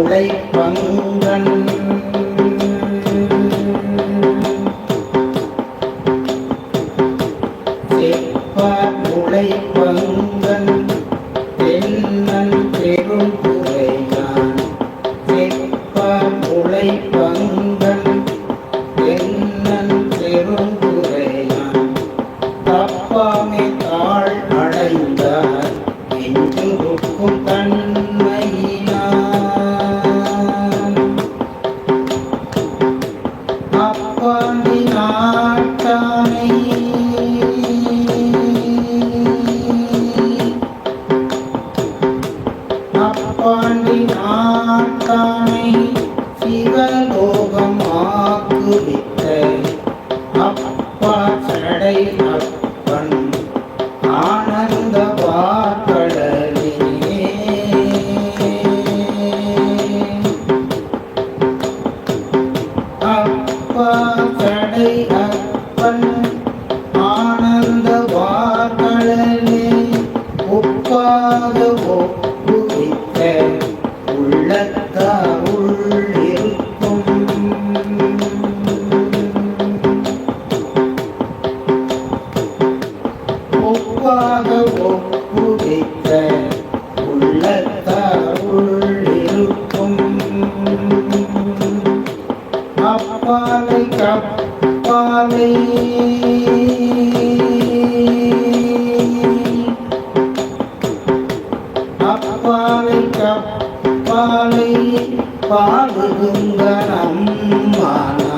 முளை செப்பார் முளை தென்னன் பெரும் துறையான் செப்பார் முளை தென்னன் பெரும் துறையான் தப்பாமே தாழ் அடைந்தார். நெஞ்சுருக்கும் பாண்டி நாட்டானை சிவலோகம் ஆக்குவித்த அப்பா சடை அப்பன் ஆனந்த வாக்கடலே அப்பா சடை அப்பன் ஆனந்த வாக்கடலே ஒப்பாக ஒப்புவித்த ஒப்பாக ஒப்புவித்த உள்ளத்தா உள்ளிருக்கும் அப்பாலை கப்பாலை. அப்பாலை கப்பாலை பாடுகின்ற நம்மான்.